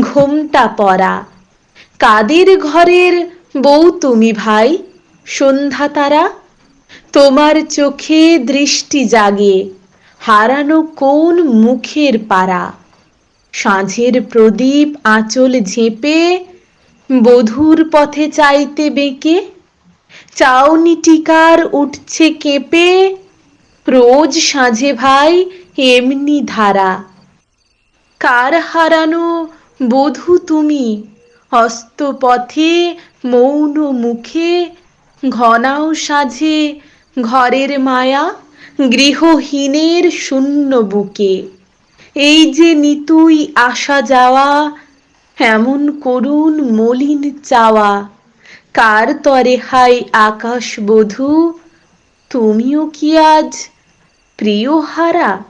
ঘোমটা পরা কাদের ঘরের বউ তুমি ভাই? সন্ধ্যা তারা? তোমার চোখে দৃষ্টি জাগে, হারানো কোন মুখের পারা সাঁঝের প্রদীপ আঁচল ঝেঁপে, বধুর পথে চাইতে বেঁকে? চাউনি টিকার উঠছে কেঁপে, রোজ সাঁঝে ভাই এমনি ধারা। কার হারানো বধূ তুমি হস্ত পথে মৌন মুখে, ঘনাও সাজে ঘরের মায়া গৃহহীনের শূন্য বুকে। এই যে নিতুই আসা যাওয়া, এমন করুণ মলিন চাওয়া। কার তরে হাই আকাশ বধূ, তুমিও কি আজ প্রিয় হারা